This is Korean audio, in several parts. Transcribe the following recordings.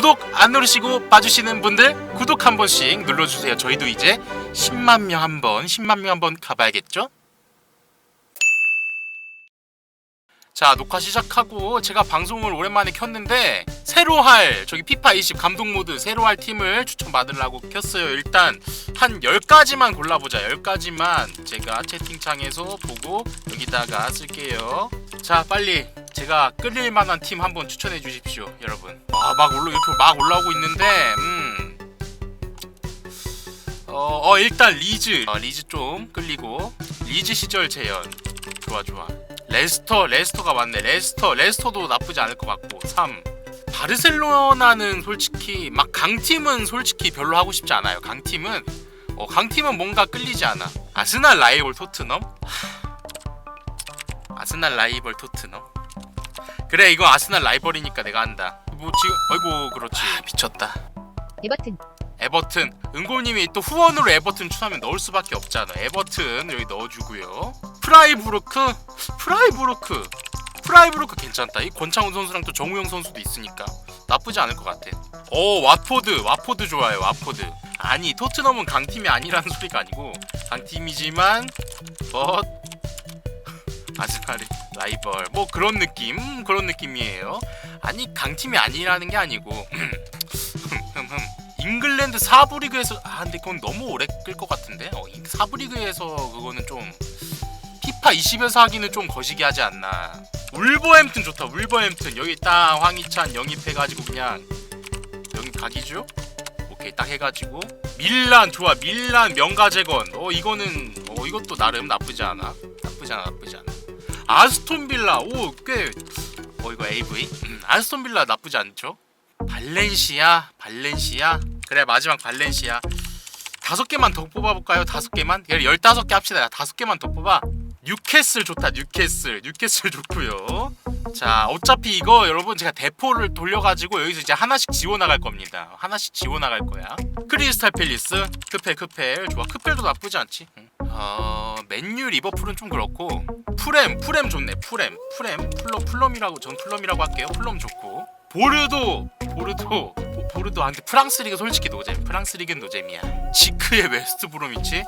구독 안 누르시고 봐주시는 분들 구독 한 번씩 눌러주세요. 저희도 이제 10만 명 한번 10만 명 한번 가봐야겠죠? 자 녹화 시작하고 제가 방송을 오랜만에 켰는데 새로 할 저기 피파 20 감독 모드 새로 할 팀을 추천받으려고 켰어요 일단 한 10가지만 골라보자 10가지만 제가 채팅창에서 보고 여기다가 쓸게요 자 빨리 제가 끌릴 만한 팀 한번 추천해 주십시오 여러분. 아 막 올라 이렇게 막 올라오고 있는데 음. 어, 어 일단 리즈. 어, 리즈 좀 끌리고. 리즈 시절 재현. 좋아 좋아. 레스터 레스터가 맞네. 레스터 레스터도 나쁘지 않을 것 같고. 3 바르셀로나는 솔직히 막 강팀은 솔직히 별로 하고 싶지 않아요. 강팀은 어, 강팀은 뭔가 끌리지 않아. 아스날 라이벌 토트넘? 하... 아스날 라이벌 토트넘 그래 이거 아스날 라이벌이니까 내가 한다. 뭐 지금 아이고 그렇지. 미쳤다. 에버튼. 에버튼. 은고님이 또 후원으로 에버튼 추하면 넣을 수밖에 없잖아. 에버튼 여기 넣어주고요. 프라이부르크? 프라이부르크. 프라이부르크 괜찮다. 이 권창훈 선수랑 또 정우영 선수도 있으니까 나쁘지 않을 것 같아. 오 와포드. 와포드 좋아요 와포드. 아니 토트넘은 강팀이 아니라는 소리가 아니고 강팀이지만 뭐 아스날의 라이벌 뭐 그런 느낌 음, 그런 느낌이에요. 아니 강팀이 아니라는 게 아니고 잉글랜드 사부 리그에서 아 근데 그건 너무 오래 끌 것 같은데? 어, 이 사부 리그에서 그거는 좀 피파 20에서 하기는 좀 거시기 하지 않나. 울버햄튼 좋다 울버햄튼. 여기 딱 황희찬 영입해가지고 그냥 여기 각이죠? 오케이 딱 해가지고. 밀란 좋아 밀란 명가재건. 어 이거는 어 이것도 나름 나쁘지 않아. 나쁘지 않아 나쁘지 않아 아스톤 빌라. 오 꽤 어 이거 AV 음, 아스톤 빌라 나쁘지 않죠? 발렌시아? 발렌시아? 그래 마지막 발렌시아. 다섯 개만 더 뽑아볼까요? 다섯 개만? 예, 열다섯 개 합시다. 다섯 개만 더 뽑아. 뉴캐슬 좋다 뉴캐슬. 뉴캐슬 좋고요. 자 어차피 이거 여러분 제가 대포를 돌려가지고 여기서 이제 하나씩 지워나갈 겁니다. 하나씩 지워나갈 거야. 크리스탈 팰리스? 크펠 크펠. 좋아 크펠도 나쁘지 않지. 응. 어 맨유 리버풀은 좀 그렇고 프렘 프렘 좋네 프렘 프렘 플럼 플럼이라고 전 플럼이라고 할게요. 플럼 좋고. 보르도 보르도 보- 보르도 한테 프랑스 리그 솔직히 노잼. 프랑스 리그는 노잼이야. 지크의 웨스트 브로미치?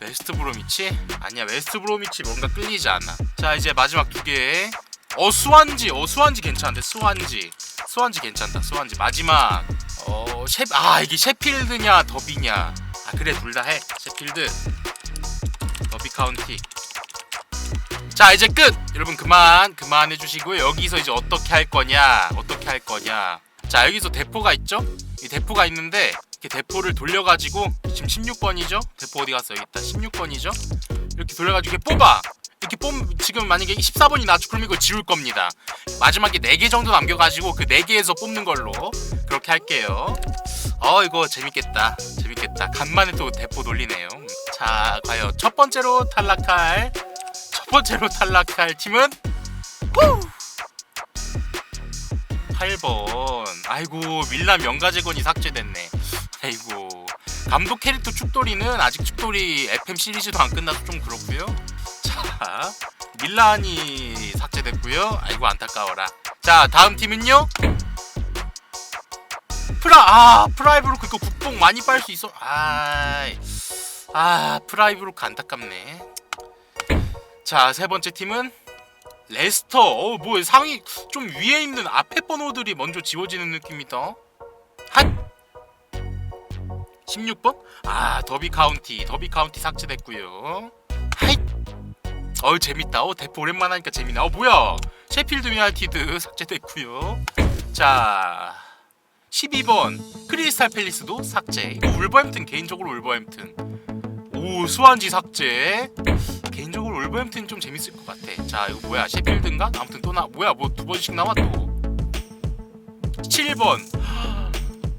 웨스트 브로미치? 아니야 웨스트 브로미치 뭔가 끌리지 않아. 자 이제 마지막 두 개 어 수완지 어 수완지 괜찮은데? 수완지. 수완지 괜찮다. 수완지. 마지막. 어셰아 이게 셰필드냐 더비냐. 아 그래 둘 다 해. 셰필드. 더 비 카운티. 자 이제 끝! 여러분 그만 그만 해주시고요. 여기서 이제 어떻게 할 거냐 어떻게 할 거냐. 자 여기서 대포가 있죠? 이 대포가 있는데 이렇게 대포를 돌려가지고 지금 16번이죠? 대포 어디 갔어 여기 있다. 16번이죠? 이렇게 돌려가지고 이렇게 뽑아! 이렇게 뽑 지금 만약에 14번이 나왔죠? 그럼 이걸 지울 겁니다. 마지막에 4개 정도 남겨가지고 그 4개에서 뽑는 걸로 그렇게 할게요. 어 이거 재밌겠다. 재밌겠다. 간만에 또 대포 돌리네요 자 과연 첫 번째로 탈락할 첫 번째로 탈락할 팀은? 후! 8번. 아이고 밀란 명가재건이 삭제됐네. 아이고. 감독 캐릭터 축돌이는 아직 축돌이 FM 시리즈도 안 끝나서 좀 그렇고요. 자 밀란이 삭제됐고요. 아이고 안타까워라. 자 다음 팀은요? 프라 아 프라이브로크 이거 국뽕 많이 빨 수 있어. 아이 아 프라이브로크 안타깝네. 자 세 번째 팀은 레스터. 어 뭐 상위 좀 위에 있는 앞에 번호들이 먼저 지워지는 느낌이다. 한 16번? 아 더비 카운티. 더비 카운티 삭제됐고요. 하이 어우 재밌다. 어 대포 오랜만 하니까 재밌네. 어 뭐야? 셰필드 유나이티드 삭제됐고요. 자 12번. 크리스탈 팰리스도 삭제. 울버햄튼 개인적으로 울버햄튼 오 수완지 삭제 개인적으로 울버햄튼 좀 재밌을 것 같아. 자 이거 뭐야 셰필드인가? 아무튼 또 나 뭐야 뭐 두 번씩 나와 또. 7번.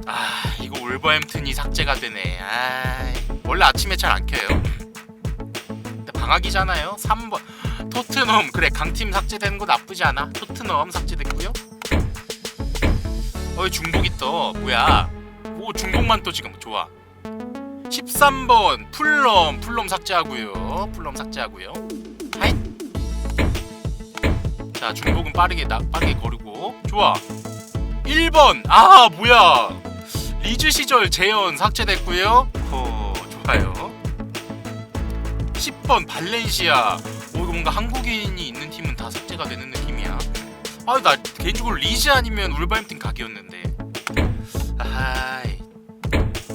아 이거 울버햄튼이 삭제가 되네. 아 원래 아침에 잘 안 켜요. 근데 방학이잖아요. 3번. 토트넘 그래 강팀 삭제되는 거 나쁘지 않아. 토트넘 삭제됐고요. 어이 중복이 떠 뭐야? 오 중복만 또 지금 좋아. 13번 풀럼 풀럼 삭제하고요. 풀럼 삭제하고요. 하이 자 중복은 빠르게 나 빠르게 거르고. 좋아. 1번. 아 뭐야. 리즈 시절 재현 삭제됐고요. 어 좋아요. 10번. 발렌시아. 오 이거 뭔가 한국인이 있는 팀은 다 삭제가 되는 느낌이야. 아나 개인적으로 리즈 아니면 울버햄튼 각이었는데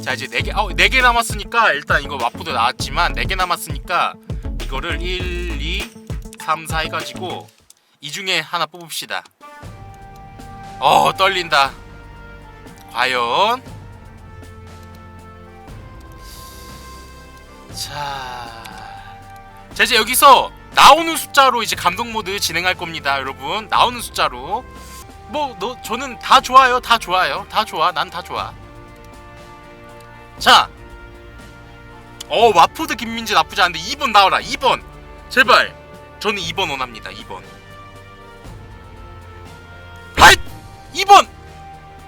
자 이제 4개 아 4개 남았으니까 일단 이거 마포도 나왔지만 4개 남았으니까 이거를 1, 2, 3, 4 해가지고 이 중에 하나 뽑읍시다 어 떨린다 과연 자, 자 이제 여기서 나오는 숫자로 이제 감독 모드 진행할 겁니다, 여러분. 나오는 숫자로. 뭐, 너, 저는 다 좋아요, 다 좋아요, 다 좋아, 난 다 좋아. 자, 어 와포드 김민재 나쁘지 않은데 2번 나와라, 2번, 제발. 저는 2번 원합니다, 2번. 하잇, 2번.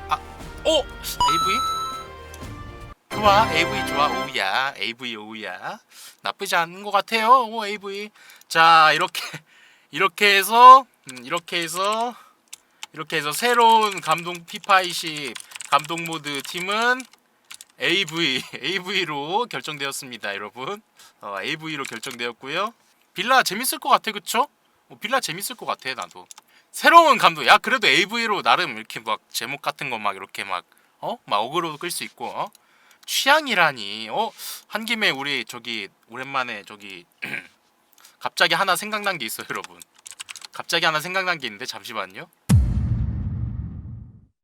아, 어, AV? 좋아 AV 좋아 오우야 AV 오우야 나쁘지 않은 것 같아요 오 AV 자 이렇게 이렇게 해서 음, 이렇게 해서 이렇게 해서 새로운 감동 피파20 감동 모드 팀은 AV AV로 결정되었습니다 여러분 어, AV로 결정되었고요 빌라 재밌을 것 같아 그쵸? 어, 빌라 재밌을 것 같아 나도 새로운 감독 야 그래도 AV로 나름 이렇게 막 제목 같은 거 막 이렇게 막 어? 막 어그로도 끌 수 있고 어? 취향이라니 어? 한 김에 우리 저기 오랜만에 저기 갑자기 하나 생각난 게 있어요 여러분 갑자기 하나 생각난 게 있는데 잠시만요